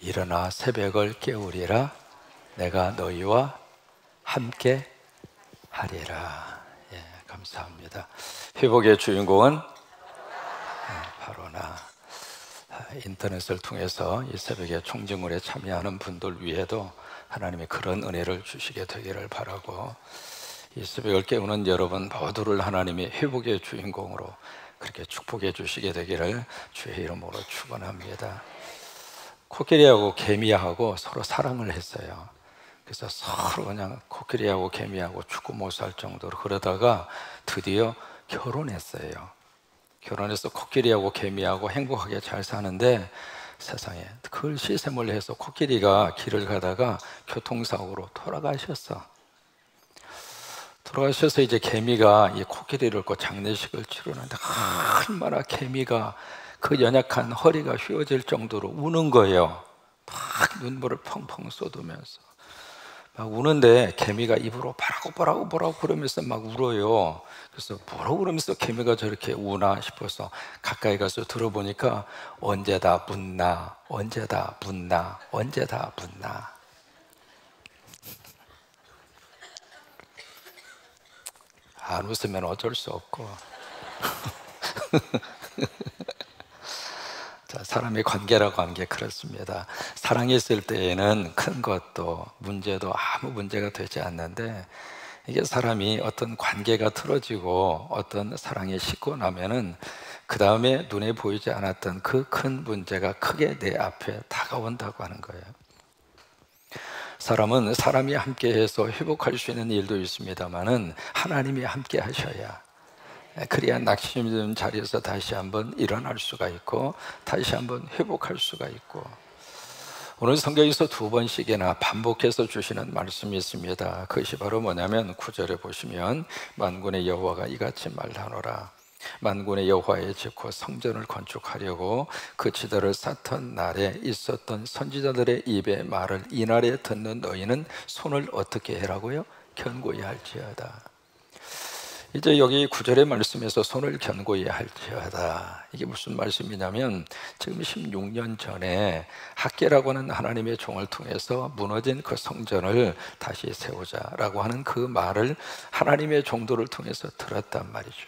일어나 새벽을 깨우리라 내가 너희와 함께 하리라. 예, 감사합니다. 회복의 주인공은 예, 바로 나. 아, 인터넷을 통해서 이 새벽에 총증물에 참여하는 분들 위에도 하나님이 그런 은혜를 주시게 되기를 바라고 이 새벽을 깨우는 여러분 모두를 하나님이 회복의 주인공으로 그렇게 축복해 주시게 되기를 주의 이름으로 축원합니다. 코끼리하고 개미하고 서로 사랑을 했어요. 그래서 서로 그냥 코끼리하고 개미하고 죽고 못 살 정도로 그러다가 드디어 결혼했어요. 결혼해서 코끼리하고 개미하고 행복하게 잘 사는데 세상에 그걸 시샘을 해서 코끼리가 길을 가다가 교통사고로 돌아가셨어. 돌아가셔서 이제 개미가 이 코끼리를 고 장례식을 치르는데 얼마나 개미가 그 연약한 허리가 휘어질 정도로 우는 거예요. 막 눈물을 펑펑 쏟으면서 막 우는데 개미가 입으로 뭐라고 뭐라고 뭐라고 그러면서 막 울어요. 그래서 뭐라고 그러면서 개미가 저렇게 우나 싶어서 가까이 가서 들어보니까 언제다 묻나 언제다 묻나 언제다 묻나 안 웃으면 어쩔 수 없고 자, 사람의 관계라고 하는 게 그렇습니다. 사랑했을 때에는 큰 것도 문제도 아무 문제가 되지 않는데 이게 사람이 어떤 관계가 틀어지고 어떤 사랑이 식고 나면은 그 다음에 눈에 보이지 않았던 그 큰 문제가 크게 내 앞에 다가온다고 하는 거예요. 사람은 사람이 함께해서 회복할 수 있는 일도 있습니다만은 하나님이 함께 하셔야 그래야 낙심된 자리에서 다시 한번 일어날 수가 있고 다시 한번 회복할 수가 있고 오늘 성경에서 두 번씩이나 반복해서 주시는 말씀이 있습니다. 그것이 바로 뭐냐면 구절에 보시면 만군의 여호와가 이같이 말하노라 만군의 여호와의 즉고 성전을 건축하려고 그 지도를 쌓던 날에 있었던 선지자들의 입의 말을 이날에 듣는 너희는 손을 어떻게 해라고요? 견고히 할지어다. 이제 여기 구절의 말씀에서 손을 견고히 할지어다. 이게 무슨 말씀이냐면 지금 16년 전에 학계라고 하는 하나님의 종을 통해서 무너진 그 성전을 다시 세우자라고 하는 그 말을 하나님의 종도를 통해서 들었단 말이죠.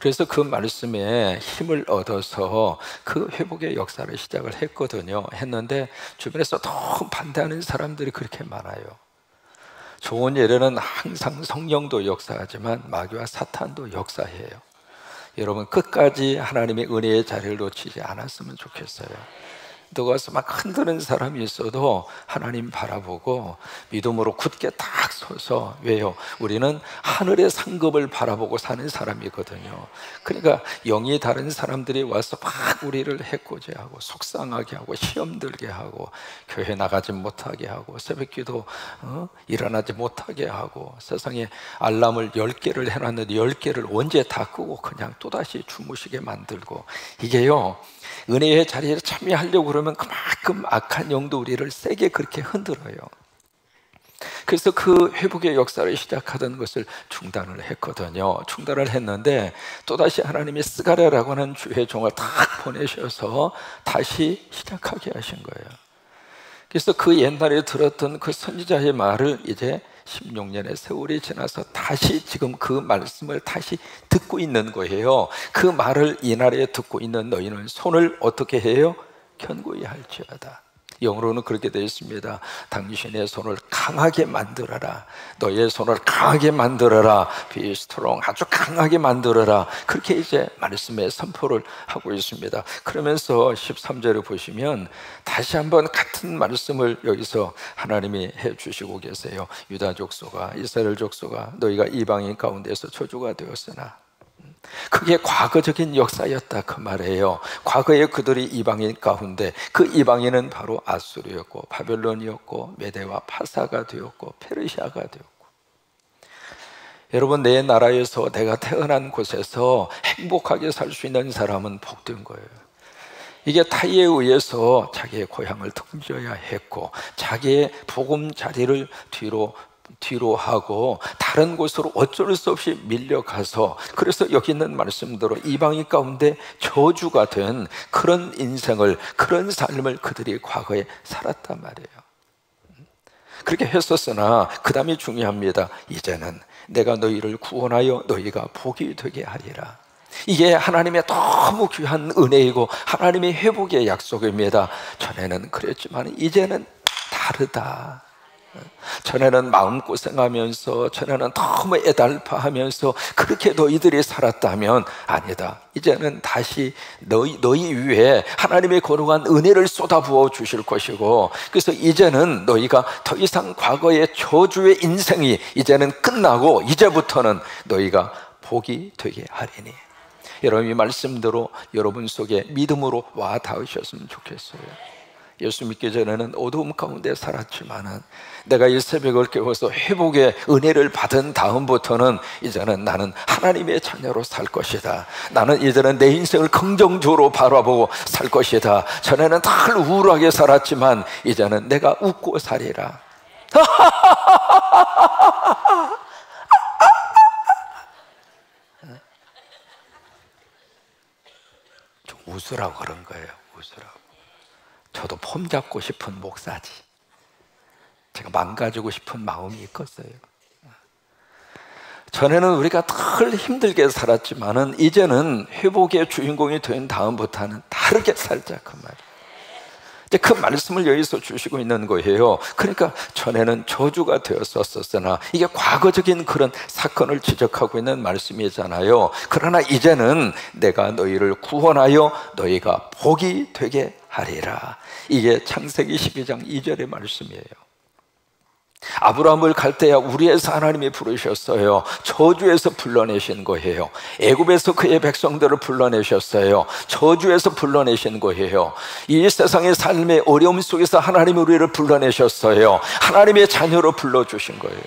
그래서 그 말씀에 힘을 얻어서 그 회복의 역사를 시작을 했거든요. 했는데 주변에서 너무 반대하는 사람들이 그렇게 많아요. 좋은 예례는 항상 성령도 역사하지만 마귀와 사탄도 역사해요. 여러분 끝까지 하나님의 은혜의 자리를 놓치지 않았으면 좋겠어요. 누가 와서 막 흔드는 사람이 있어도 하나님 바라보고 믿음으로 굳게 딱 서서 왜요? 우리는 하늘의 상급을 바라보고 사는 사람이거든요. 그러니까 영이 다른 사람들이 와서 막 우리를 해코지하고 속상하게 하고 시험 들게 하고 교회 나가지 못하게 하고 새벽기도 어? 일어나지 못하게 하고 세상에 알람을 10개를 해놨는데 10개를 언제 다 끄고 그냥 또 다시 주무시게 만들고 이게요 은혜의 자리에 참여하려고 그러면 그만큼 악한 영도 우리를 세게 그렇게 흔들어요. 그래서 그 회복의 역사를 시작하던 것을 중단을 했거든요. 중단을 했는데 또다시 하나님이 스가랴라고 하는 주의 종을 딱 보내셔서 다시 시작하게 하신 거예요. 그래서 그 옛날에 들었던 그 선지자의 말을 이제 16년의 세월이 지나서 다시 지금 그 말씀을 다시 듣고 있는 거예요. 그 말을 이날에 듣고 있는 너희는 손을 어떻게 해요? 견고히 할지어다. 영어로는 그렇게 되어 있습니다. 당신의 손을 강하게 만들어라. 너의 손을 강하게 만들어라. 비스트롱 아주 강하게 만들어라. 그렇게 이제 말씀에 선포를 하고 있습니다. 그러면서 13절을 보시면 다시 한번 같은 말씀을 여기서 하나님이 해 주시고 계세요. 유다 족소가 이스라엘 족소가 너희가 이방인 가운데서 저주가 되었으나 그게 과거적인 역사였다 그 말이에요. 과거에 그들이 이방인 가운데 그 이방인은 바로 아수르였고 바벨론이었고 메대와 파사가 되었고 페르시아가 되었고 여러분 내 나라에서 내가 태어난 곳에서 행복하게 살 수 있는 사람은 복된 거예요. 이게 타이에 의해서 자기의 고향을 등져야 했고 자기의 복음 자리를 뒤로 뒤로 하고 다른 곳으로 어쩔 수 없이 밀려가서 그래서 여기 있는 말씀대로 이방인 가운데 저주가 된 그런 인생을 그런 삶을 그들이 과거에 살았단 말이에요. 그렇게 했었으나 그 다음이 중요합니다. 이제는 내가 너희를 구원하여 너희가 복이 되게 하리라. 이게 하나님의 너무 귀한 은혜이고 하나님의 회복의 약속입니다. 전에는 그랬지만 이제는 다르다. 전에는 마음고생하면서 전에는 너무 애달파하면서 그렇게 너희들이 살았다면 아니다. 이제는 다시 너희, 너희 위에 하나님의 거룩한 은혜를 쏟아부어 주실 것이고 그래서 이제는 너희가 더 이상 과거의 저주의 인생이 이제는 끝나고 이제부터는 너희가 복이 되게 하리니 여러분 이 말씀대로 여러분 속에 믿음으로 와 닿으셨으면 좋겠어요. 예수 믿기 전에는 어두움 가운데 살았지만은 내가 이 새벽을 깨워서 회복의 은혜를 받은 다음부터는 이제는 나는 하나님의 자녀로 살 것이다. 나는 이제는 내 인생을 긍정적으로 바라보고 살 것이다. 전에는 다 우울하게 살았지만 이제는 내가 웃고 살리라. 좀 웃으라고 그런 거예요. 웃으라고. 저도 폼 잡고 싶은 목사지. 제가 망가지고 싶은 마음이 있겠어요. 전에는 우리가 덜 힘들게 살았지만은 이제는 회복의 주인공이 된 다음부터는 다르게 살자 그 말. 이 제 그 말씀을 여기서 주시고 있는 거예요. 그러니까 전에는 저주가 되었었으나 이게 과거적인 그런 사건을 지적하고 있는 말씀이잖아요. 그러나 이제는 내가 너희를 구원하여 너희가 복이 되게 하리라. 이게 창세기 12장 2절의 말씀이에요. 아브라함을 갈대야 우리에서 하나님이 부르셨어요. 저주에서 불러내신 거예요. 애굽에서 그의 백성들을 불러내셨어요. 저주에서 불러내신 거예요. 이 세상의 삶의 어려움 속에서 하나님이 우리를 불러내셨어요. 하나님의 자녀로 불러주신 거예요.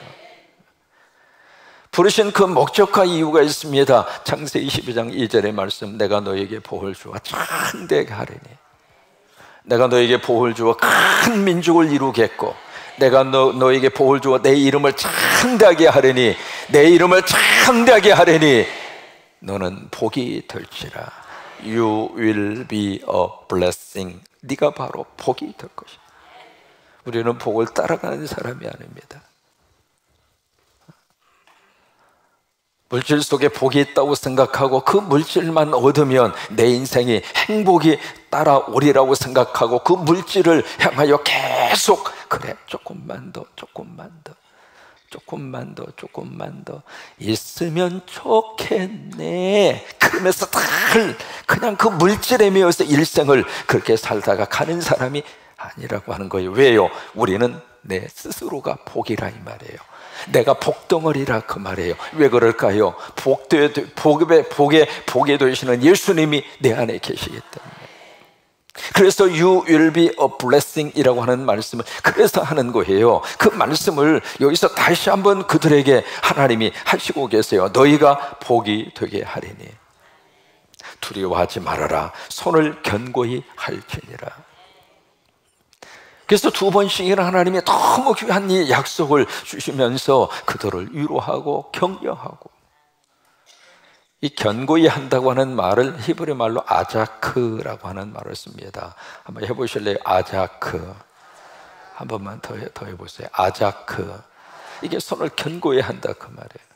부르신 그 목적과 이유가 있습니다. 창세 22장 2절의 말씀 내가 너에게 복을 주어 창대하게 하리니 내가 너에게 복을 주어 큰 민족을 이루겠고 내가 너, 너에게 복을 주어 내 이름을 창대하게 하려니 내 이름을 창대하게 하려니 너는 복이 될지라. You will be a blessing. 네가 바로 복이 될 것이다. 우리는 복을 따라가는 사람이 아닙니다. 물질 속에 복이 있다고 생각하고 그 물질만 얻으면 내 인생이 행복이 따라오리라고 생각하고 그 물질을 향하여 계속 그래 조금만 더 조금만 더 조금만 더 조금만 더 있으면 좋겠네 그러면서 다 그냥 그 물질에 매여서 일생을 그렇게 살다가 가는 사람이 아니라고 하는 거예요 왜요? 우리는 내 스스로가 복이라 이 말이에요 내가 복덩어리라 그 말이에요. 왜 그럴까요? 복되, 복에, 복에, 복에 되시는 예수님이 내 안에 계시기 때문에. 그래서 you will be a blessing 이라고 하는 말씀을 그래서 하는 거예요. 그 말씀을 여기서 다시 한번 그들에게 하나님이 하시고 계세요. 너희가 복이 되게 하리니. 두려워하지 말아라. 손을 견고히 할지니라. 그래서 두 번씩이나 하나님이 너무 귀한 이 약속을 주시면서 그들을 위로하고 격려하고 이 견고히 한다고 하는 말을 히브리 말로 아자크라고 하는 말을 씁니다. 한번 해보실래요? 아자크. 한 번만 더, 해, 더 해보세요. 아자크. 이게 손을 견고히 한다 그 말이에요.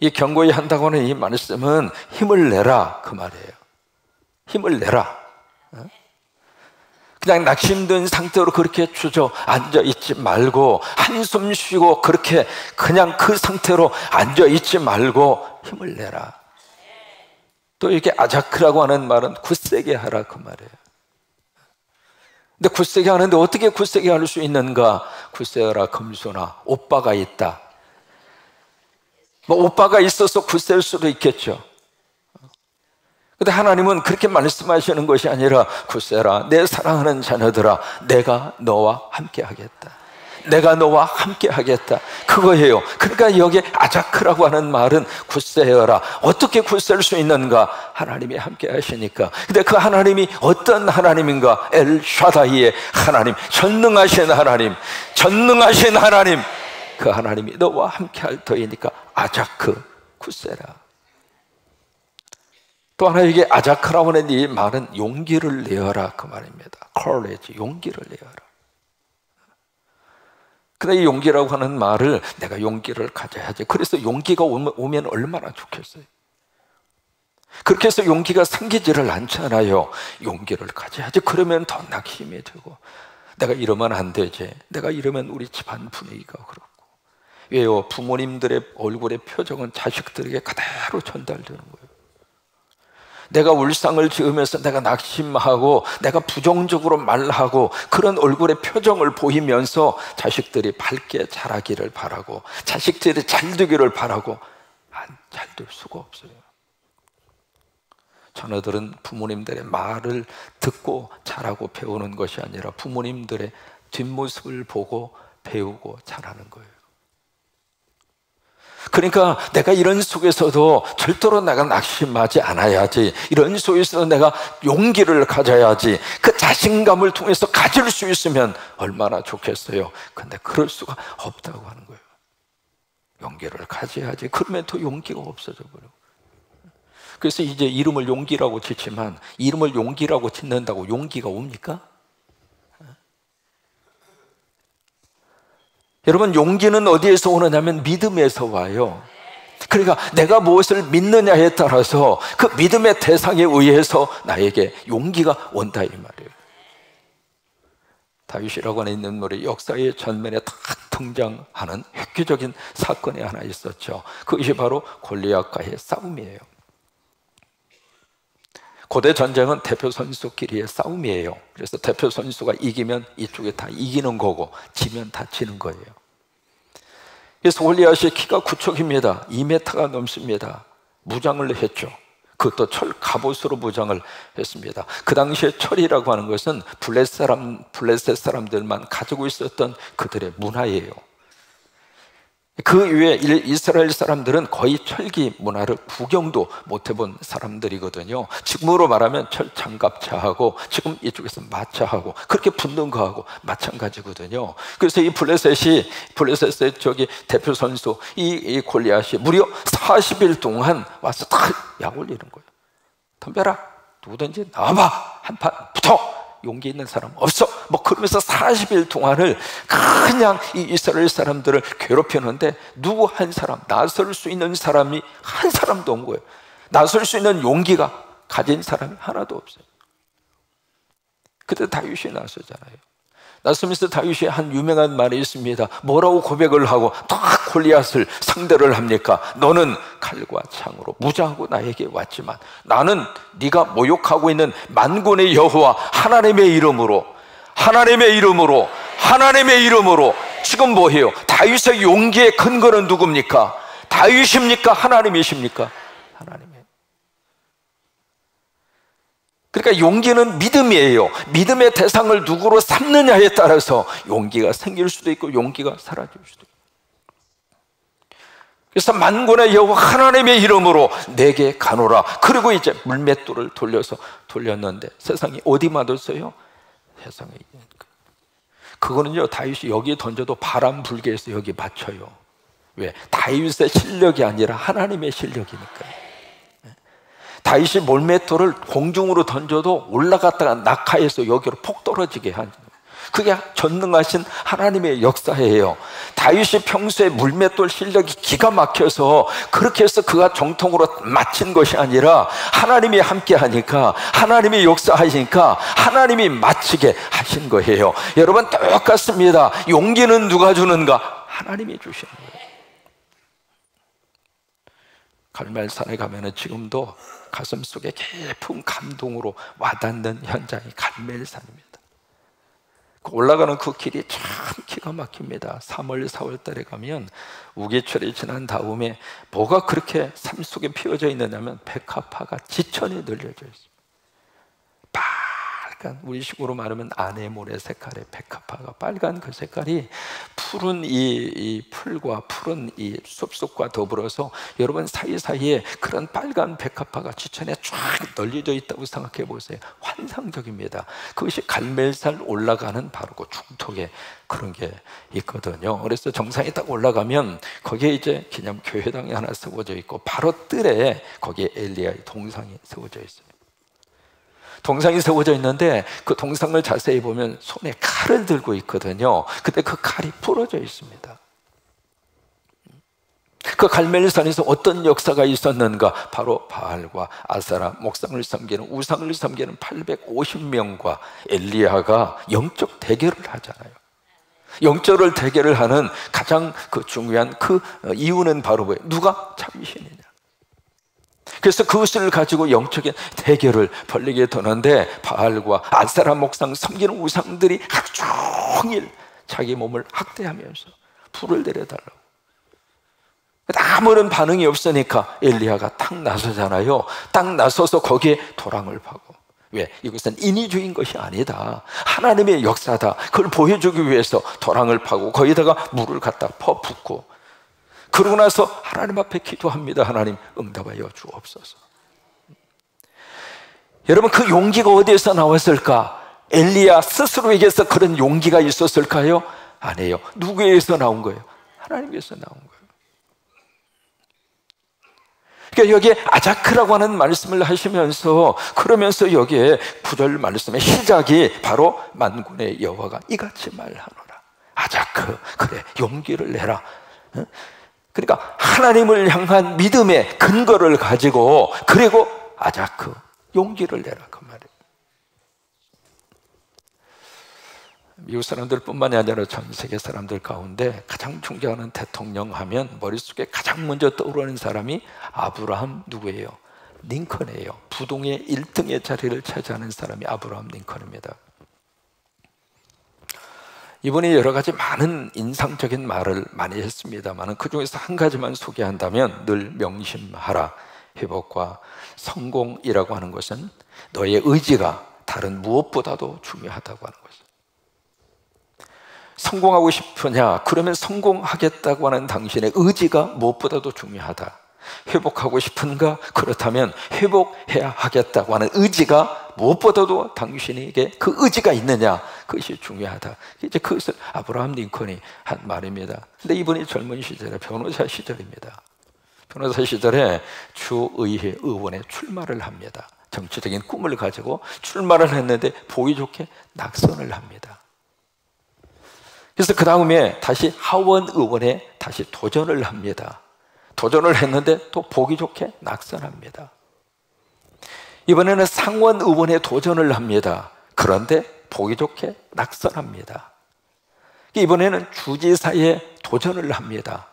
이 견고히 한다고 하는 이 말씀은 힘을 내라 그 말이에요. 힘을 내라. 그냥 낙심된 상태로 그렇게 주저앉아 있지 말고 한숨 쉬고 그렇게 그냥 그 상태로 앉아 있지 말고 힘을 내라. 또 이렇게 아자크라고 하는 말은 굳세게 하라 그 말이에요. 근데 굳세게 하는데 어떻게 굳세게 할 수 있는가? 굳세어라 금수나 오빠가 있다. 뭐 오빠가 있어서 굳셀 수도 있겠죠. 근데 하나님은 그렇게 말씀하시는 것이 아니라 구세라 내 사랑하는 자녀들아 내가 너와 함께 하겠다. 내가 너와 함께 하겠다. 그거예요. 그러니까 여기 아자크라고 하는 말은 굳세어라. 어떻게 굳셀 수 있는가? 하나님이 함께 하시니까. 근데 그 하나님이 어떤 하나님인가? 엘 샤다이의 하나님. 전능하신 하나님. 전능하신 하나님. 그 하나님이 너와 함께 할 터이니까 아자크 쿠세라 또 하나 이게 아자크라고 하는 이 말은 용기를 내어라 그 말입니다. Courage 용기를 내어라. 근데 이 용기라고 하는 말을 내가 용기를 가져야지. 그래서 용기가 오면 얼마나 좋겠어요? 그렇게 해서 용기가 생기지를 않잖아요. 용기를 가져야지. 그러면 더 낙심이 되고. 내가 이러면 안 되지. 내가 이러면 우리 집안 분위기가 그렇고. 왜요? 부모님들의 얼굴의 표정은 자식들에게 그대로 전달되는 거예요 내가 울상을 지으면서 내가 낙심하고 내가 부정적으로 말하고 그런 얼굴의 표정을 보이면서 자식들이 밝게 자라기를 바라고 자식들이 잘 되기를 바라고 잘 될 수가 없어요 자녀들은 부모님들의 말을 듣고 자라고 배우는 것이 아니라 부모님들의 뒷모습을 보고 배우고 자라는 거예요. 그러니까 내가 이런 속에서도 절대로 내가 낙심하지 않아야지. 이런 속에서 내가 용기를 가져야지. 그 자신감을 통해서 가질 수 있으면 얼마나 좋겠어요. 근데 그럴 수가 없다고 하는 거예요. 용기를 가져야지. 그러면 더 용기가 없어져 버려. 그래서 이제 이름을 용기라고 짓지만 이름을 용기라고 짓는다고 용기가 옵니까? 여러분 용기는 어디에서 오느냐면 믿음에서 와요. 그러니까 내가 무엇을 믿느냐에 따라서 그 믿음의 대상에 의해서 나에게 용기가 온다 이 말이에요. 다윗이라고 하는 인물이 역사의 전면에 딱 등장하는 획기적인 사건이 하나 있었죠. 그것이 바로 골리앗과의 싸움이에요. 고대 전쟁은 대표 선수끼리의 싸움이에요. 그래서 대표 선수가 이기면 이쪽에 다 이기는 거고 지면 다 지는 거예요. 그래서 골리앗이 키가 9척입니다. 2m가 넘습니다. 무장을 했죠. 그것도 철 갑옷으로 무장을 했습니다. 그 당시에 철이라고 하는 것은 블레셋 사람, 블레셋 사람들만 가지고 있었던 그들의 문화예요. 그 이후에 이스라엘 사람들은 거의 철기 문화를 구경도 못 해본 사람들이거든요. 지금으로 말하면 철 장갑차하고 지금 이쪽에서 마차하고 그렇게 붙는 거하고 마찬가지거든요. 그래서 이 블레셋이 블레셋의 저기 대표 선수 이, 이 골리앗이 무려 40일 동안 와서 탁약 올리는 거예요. 덤벼라 누구든지 나와봐 한판 붙어 용기 있는 사람 없어. 뭐 그러면서 40일 동안을 그냥 이 이스라엘 사람들을 괴롭혔는데 누구 한 사람, 나설 수 있는 사람이 한 사람도 없는 거예요. 나설 수 있는 용기가 가진 사람이 하나도 없어요. 그때 다윗이 나서잖아요. 나서면서 다윗이 한 유명한 말이 있습니다. 뭐라고 고백을 하고 딱 골리앗을 상대를 합니까? 너는 칼과 창으로 무장하고 나에게 왔지만 나는 네가 모욕하고 있는 만군의 여호와 하나님의 이름으로 하나님의 이름으로 하나님의 이름으로 지금 뭐해요? 다윗의 용기의 근거는 누굽니까? 다윗입니까? 하나님이십니까? 하나님. 그러니까 용기는 믿음이에요. 믿음의 대상을 누구로 삼느냐에 따라서 용기가 생길 수도 있고 용기가 사라질 수도 있고. 그래서 만군의 여호와 하나님의 이름으로 내게 가노라. 그리고 이제 물맷돌을 돌려서 돌렸는데 세상이 어디 맞았어요? 세상에 그거는요 다윗이 여기에 던져도 바람 불게 해서 여기 맞춰요. 왜? 다윗의 실력이 아니라 하나님의 실력이니까요. 다윗이 몰메토를 공중으로 던져도 올라갔다가 낙하해서 여기로 폭 떨어지게 한 그게 전능하신 하나님의 역사예요. 다윗이 평소에 물맷돌 실력이 기가 막혀서 그렇게 해서 그가 정통으로 마친 것이 아니라 하나님이 함께 하니까 하나님이 역사하시니까 하나님이 마치게 하신 거예요. 여러분 똑같습니다. 용기는 누가 주는가? 하나님이 주시는 거예요. 갈멜산에 가면은 지금도 가슴 속에 깊은 감동으로 와닿는 현장이 갈멜산입니다. 그 올라가는 그 길이 참 기가 막힙니다. 3월, 4월 달에 가면 우기철이 지난 다음에 뭐가 그렇게 삶 속에 피어져 있느냐면 백합화가 지천에 늘려져 있습니다. 빨간 우리 식으로 말하면 아네모래 색깔의 백합화가 빨간 그 색깔이 푸른 이, 이 풀과 푸른 이 숲속과 더불어서 여러분 사이사이에 그런 빨간 백합화가 지천에 쫙 널려져 있다고 생각해 보세요. 환상적입니다. 그것이 갈멜살 올라가는 바로 그 중턱에 그런 게 있거든요. 그래서 정상에 딱 올라가면 거기에 이제 기념 교회당이 하나 세워져 있고 바로 뜰에 거기에 엘리야의 동상이 세워져 있어요. 동상이 세워져 있는데 그 동상을 자세히 보면 손에 칼을 들고 있거든요. 근데 그 칼이 부러져 있습니다. 그 갈멜산에서 어떤 역사가 있었는가? 바로 바알과 아사라 목상을 섬기는 우상을 섬기는 850명과 엘리야가 영적 대결을 하잖아요. 영적을 대결을 하는 가장 그 중요한 그 이유는 바로 뭐예요? 누가 참신이냐? 그래서 그것을 가지고 영적인 대결을 벌리게 되는데 바알과 안사라 목상 섬기는 우상들이 하루 종일 자기 몸을 학대하면서 불을 내려달라고. 아무런 반응이 없으니까 엘리야가 딱 나서잖아요. 딱 나서서 거기에 도랑을 파고. 왜? 이것은 인위주의인 것이 아니다. 하나님의 역사다. 그걸 보여주기 위해서 도랑을 파고 거기다가 물을 갖다 퍼붓고 그러고 나서 하나님 앞에 기도합니다. 하나님 응답하여 주옵소서. 여러분 그 용기가 어디에서 나왔을까? 엘리야 스스로에게서 그런 용기가 있었을까요? 아니에요. 누구에서 나온 거예요? 하나님께서 나온 거예요. 그러니까 여기에 아자크라고 하는 말씀을 하시면서 그러면서 여기에 구절 말씀의 시작이 바로 만군의 여호와가 이같이 말하노라. 아자크 그래 용기를 내라. 그러니까 하나님을 향한 믿음의 근거를 가지고 그리고 아자크 용기를 내라 그 말이에요. 미국 사람들뿐만이 아니라 전 세계 사람들 가운데 가장 존경하는 대통령 하면 머릿속에 가장 먼저 떠오르는 사람이 아브라함 누구예요? 링컨이에요. 부동의 1등의 자리를 차지하는 사람이 아브라함 링컨입니다. 이분이 여러 가지 많은 인상적인 말을 많이 했습니다만 그 중에서 한 가지만 소개한다면 늘 명심하라. 회복과 성공이라고 하는 것은 너의 의지가 다른 무엇보다도 중요하다고 하는 것입니다. 성공하고 싶으냐? 그러면 성공하겠다고 하는 당신의 의지가 무엇보다도 중요하다. 회복하고 싶은가? 그렇다면 회복해야 하겠다고 하는 의지가 무엇보다도 당신에게 그 의지가 있느냐? 그것이 중요하다. 이제 그것을 아브라함 링컨이 한 말입니다. 근데 이분이 젊은 시절에 변호사 시절입니다. 변호사 시절에 주의회 의원에 출마를 합니다. 정치적인 꿈을 가지고 출마를 했는데 보기 좋게 낙선을 합니다. 그래서 그 다음에 다시 하원 의원에 다시 도전을 합니다. 도전을 했는데 또 보기 좋게 낙선합니다. 이번에는 상원 의원에 도전을 합니다. 그런데 보기 좋게 낙선합니다. 이번에는 주지사에 도전을 합니다.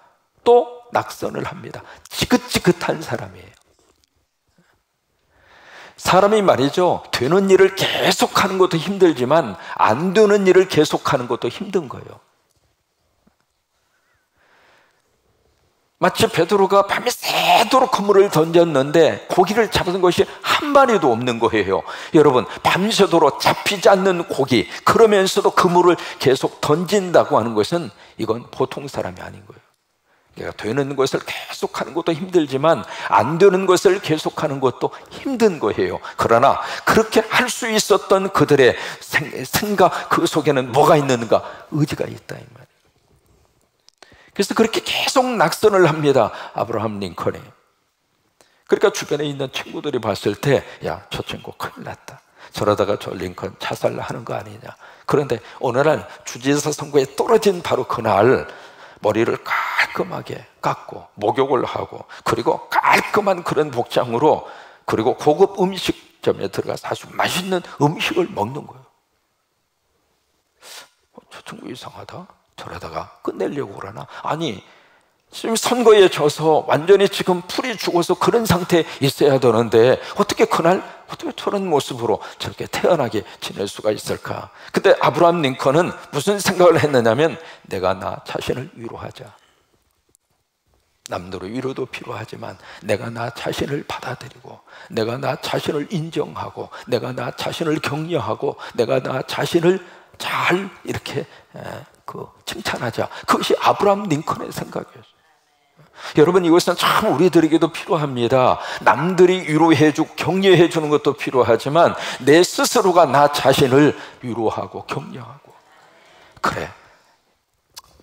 또 낙선을 합니다. 지긋지긋한 사람이에요. 사람이 말이죠. 되는 일을 계속하는 것도 힘들지만 안 되는 일을 계속하는 것도 힘든 거예요. 마치 베드로가 밤에 새도록 그물을 던졌는데 고기를 잡은 것이 한 마리도 없는 거예요. 여러분, 밤새도록 잡히지 않는 고기, 그러면서도 그물을 계속 던진다고 하는 것은 이건 보통 사람이 아닌 거예요. 내가 되는 것을 계속하는 것도 힘들지만 안 되는 것을 계속하는 것도 힘든 거예요. 그러나 그렇게 할 수 있었던 그들의 생각 그 속에는 뭐가 있는가? 의지가 있다 이 말. 그래서 그렇게 계속 낙선을 합니다. 아브라함 링컨이. 그러니까 주변에 있는 친구들이 봤을 때, 야, 저 친구 큰일 났다. 저러다가 저 링컨 자살하는 거 아니냐. 그런데 어느 날 주지사 선거에 떨어진 바로 그날 머리를 깔끔하게 깎고 목욕을 하고 그리고 깔끔한 그런 복장으로 그리고 고급 음식점에 들어가서 아주 맛있는 음식을 먹는 거예요. 어, 저 친구 이상하다. 저러다가 끝내려고 그러나 아니 지금 선거에 져서 완전히 지금 풀이 죽어서 그런 상태에 있어야 되는데 어떻게 그날 어떻게 저런 모습으로 저렇게 태연하게 지낼 수가 있을까? 그때 아브라함 링컨은 무슨 생각을 했느냐면 내가 나 자신을 위로하자. 남들의 위로도 필요하지만 내가 나 자신을 받아들이고 내가 나 자신을 인정하고 내가 나 자신을 격려하고 내가 나 자신을 잘 이렇게 그 칭찬하자. 그것이 아브라함 링컨의 생각이었어요. 여러분 이것은 참 우리들에게도 필요합니다. 남들이 위로해주고 격려해주는 것도 필요하지만 내 스스로가 나 자신을 위로하고 격려하고 그래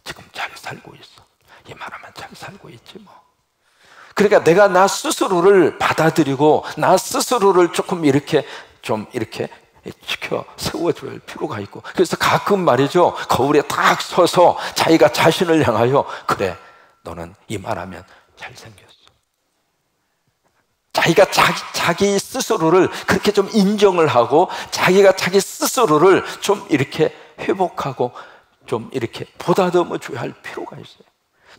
지금 잘 살고 있어. 이만하면 잘 살고 있지 뭐. 그러니까 내가 나 스스로를 받아들이고 나 스스로를 조금 이렇게 좀 이렇게 지켜 세워줄 필요가 있고. 그래서 가끔 말이죠. 거울에 딱 서서 자기가 자신을 향하여 그래 너는 이만하면 잘생겼어. 자기가 자기, 자기 스스로를 그렇게 좀 인정을 하고 자기가 자기 스스로를 좀 이렇게 회복하고 좀 이렇게 보다듬어 줘야 할 필요가 있어요.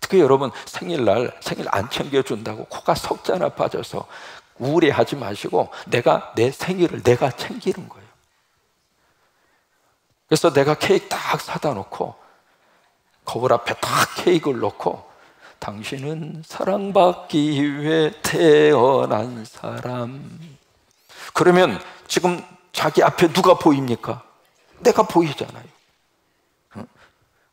특히 여러분 생일날 생일 안 챙겨준다고 코가 석자나 빠져서 우울해하지 마시고 내가 내 생일을 내가 챙기는 거예요 그래서 내가 케이크 딱 사다 놓고 거울 앞에 딱 케이크를 놓고 당신은 사랑받기 위해 태어난 사람 그러면 지금 자기 앞에 누가 보입니까? 내가 보이잖아요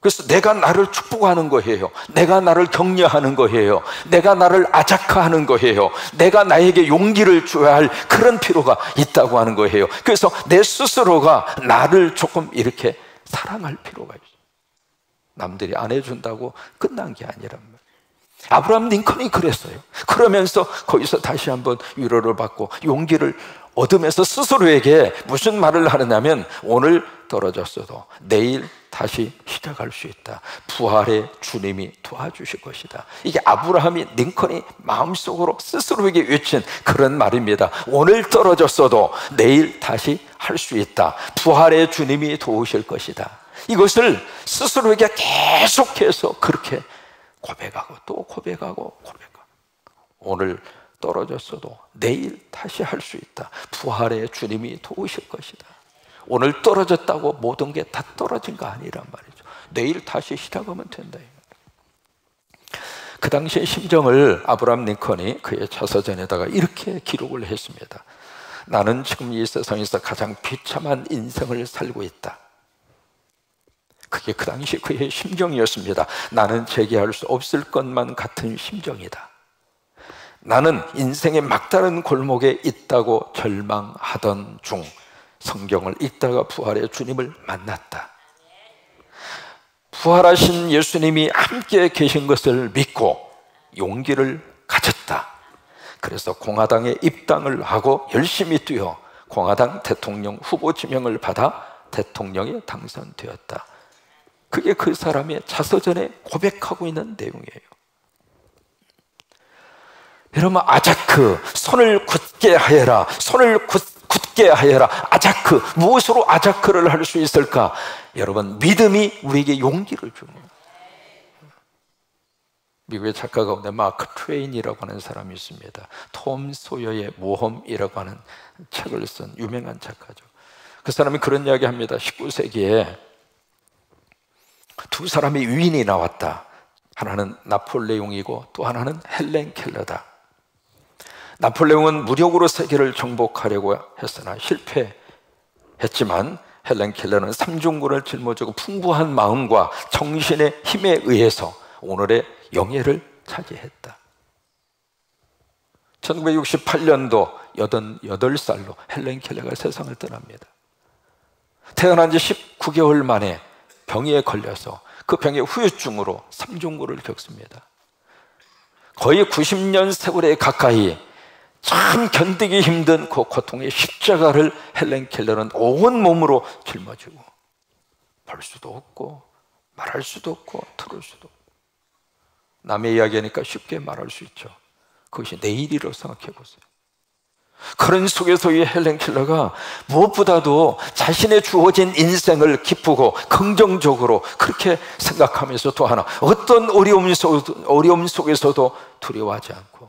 그래서 내가 나를 축복하는 거예요. 내가 나를 격려하는 거예요. 내가 나를 아작하는 거예요. 내가 나에게 용기를 줘야 할 그런 필요가 있다고 하는 거예요. 그래서 내 스스로가 나를 조금 이렇게 사랑할 필요가 있어요. 남들이 안 해준다고 끝난 게 아니란 말이에요. 아브라함 링컨이 그랬어요. 그러면서 거기서 다시 한번 위로를 받고 용기를 얻으면서 스스로에게 무슨 말을 하느냐면 오늘 떨어졌어도 내일 다시 시작할 수 있다. 부활의 주님이 도와주실 것이다. 이게 아브라함이 링컨이 마음속으로 스스로에게 외친 그런 말입니다. 오늘 떨어졌어도 내일 다시 할 수 있다. 부활의 주님이 도우실 것이다. 이것을 스스로에게 계속해서 그렇게 고백하고 또 고백하고 고백하고 오늘 떨어졌어도 내일 다시 할 수 있다. 부활의 주님이 도우실 것이다. 오늘 떨어졌다고 모든 게 다 떨어진 거 아니란 말이죠. 내일 다시 시작하면 된다. 그 당시의 심정을 아브라함 링컨이 그의 자서전에다가 이렇게 기록을 했습니다. 나는 지금 이 세상에서 가장 비참한 인생을 살고 있다. 그게 그 당시 그의 심정이었습니다. 나는 재개할 수 없을 것만 같은 심정이다. 나는 인생의 막다른 골목에 있다고 절망하던 중 성경을 읽다가 부활의 주님을 만났다. 부활하신 예수님이 함께 계신 것을 믿고 용기를 가졌다. 그래서 공화당에 입당을 하고 열심히 뛰어 공화당 대통령 후보 지명을 받아 대통령에 당선되었다. 그게 그 사람의 자서전에 고백하고 있는 내용이에요. 여러분 아자크 손을 굳게 하여라 손을 굳 굳게 하여라. 아자크. 무엇으로 아자크를 할 수 있을까? 여러분, 믿음이 우리에게 용기를 주는 미국의 작가 가운데 마크 트웨인이라고 하는 사람이 있습니다. 톰 소여의 모험이라고 하는 책을 쓴 유명한 작가죠. 그 사람이 그런 이야기 합니다. 19세기에 두 사람의 위인이 나왔다. 하나는 나폴레옹이고 또 하나는 헬렌 켈러다. 나폴레옹은 무력으로 세계를 정복하려고 했으나 실패했지만 헬렌 켈러는 삼중군을 짊어지고 풍부한 마음과 정신의 힘에 의해서 오늘의 영예를 차지했다. 1968년도 88살로 헬렌 켈러가 세상을 떠납니다. 태어난 지 19개월 만에 병에 걸려서 그 병의 후유증으로 삼중구를 겪습니다. 거의 90년 세월에 가까이 참 견디기 힘든 그 고통의 십자가를 헬렌 켈러는 온 몸으로 짊어지고 볼 수도 없고 말할 수도 없고 들을 수도 없고 남의 이야기하니까 쉽게 말할 수 있죠. 그것이 내 일이라고 생각해 보세요. 그런 속에서 이 헬렌 켈러가 무엇보다도 자신의 주어진 인생을 기쁘고 긍정적으로 그렇게 생각하면서 또 하나 어떤 어려움 속에서도 두려워하지 않고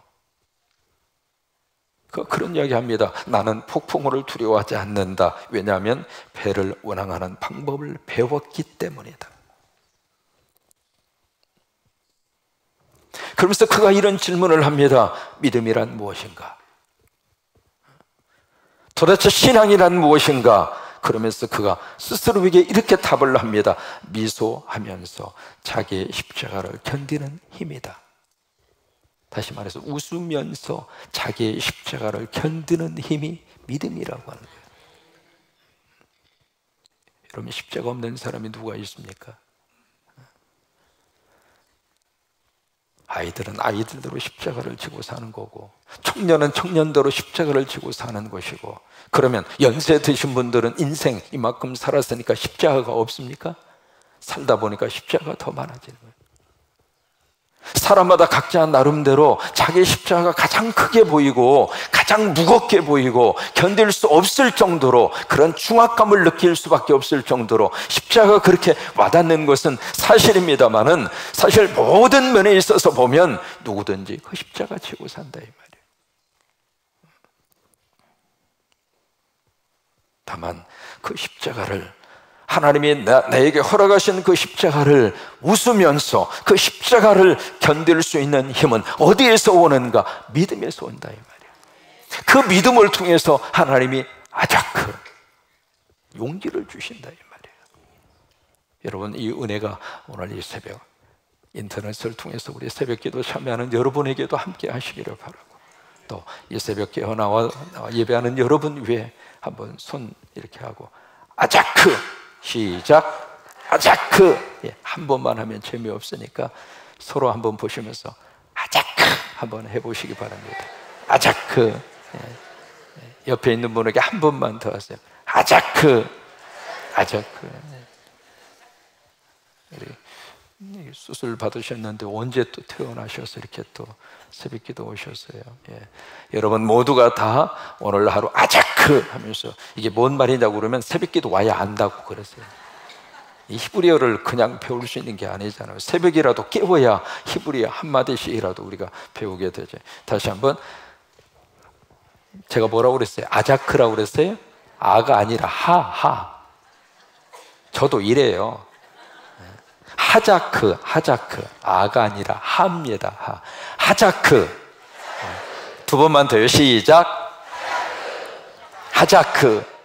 그, 그런 이야기 합니다. 나는 폭풍우를 두려워하지 않는다. 왜냐하면 배를 운항하는 방법을 배웠기 때문이다. 그러면서 그가 이런 질문을 합니다. 믿음이란 무엇인가? 도대체 신앙이란 무엇인가? 그러면서 그가 스스로에게 이렇게 답을 합니다. 미소하면서 자기의 십자가를 견디는 힘이다. 다시 말해서 웃으면서 자기의 십자가를 견디는 힘이 믿음이라고 하는 거예요. 여러분 십자가 없는 사람이 누가 있습니까? 아이들은 아이들대로 십자가를 지고 사는 거고 청년은 청년대로 십자가를 지고 사는 것이고 그러면 연세 드신 분들은 인생 이만큼 살았으니까 십자가가 없습니까? 살다 보니까 십자가가 더 많아지는 거예요 사람마다 각자 나름대로 자기 십자가가 가장 크게 보이고 가장 무겁게 보이고 견딜 수 없을 정도로 그런 중압감을 느낄 수밖에 없을 정도로 십자가가 그렇게 와닿는 것은 사실입니다만은 사실 모든 면에 있어서 보면 누구든지 그 십자가 지고 산다 이 말이에요. 다만 그 십자가를 하나님이 나, 에게 허락하신 그 십자가를 웃으면서 그 십자가를 견딜 수 있는 힘은 어디에서 오는가? 믿음에서 온다 이 말이에요. 그 믿음을 통해서 하나님이 아자크 용기를 주신다 이 말이에요. 여러분 이 은혜가 오늘 이 새벽 인터넷을 통해서 우리 새벽기도 참여하는 여러분에게도 함께 하시기를 바라고 또 이 새벽기에 나와 예배하는 여러분 위에 한번 손 이렇게 하고 아자크 시작. 아자크. 예, 한 번만 하면 재미없으니까 서로 한번 보시면서 아자크 한번 해보시기 바랍니다. 아자크. 예, 예, 옆에 있는 분에게 한 번만 더 하세요. 아자크. 아자크. 예. 수술 받으셨는데 언제 또 퇴원하셔서 이렇게 또 새벽기도 오셨어요. 예. 여러분 모두가 다 오늘 하루 아자크 하면서 이게 뭔 말이냐고 그러면 새벽기도 와야 안다고 그랬어요. 이 히브리어를 그냥 배울 수 있는 게 아니잖아요. 새벽이라도 깨워야 히브리어 한 마디씩이라도 우리가 배우게 되죠. 다시 한번 제가 뭐라고 그랬어요? 아자크라고 그랬어요? 아가 아니라 하, 하. 저도 이래요. 하자크, 하자크. 아가 아니라 하입니다. 하. 하자크. 두 번만 더요. 시작. 하자크.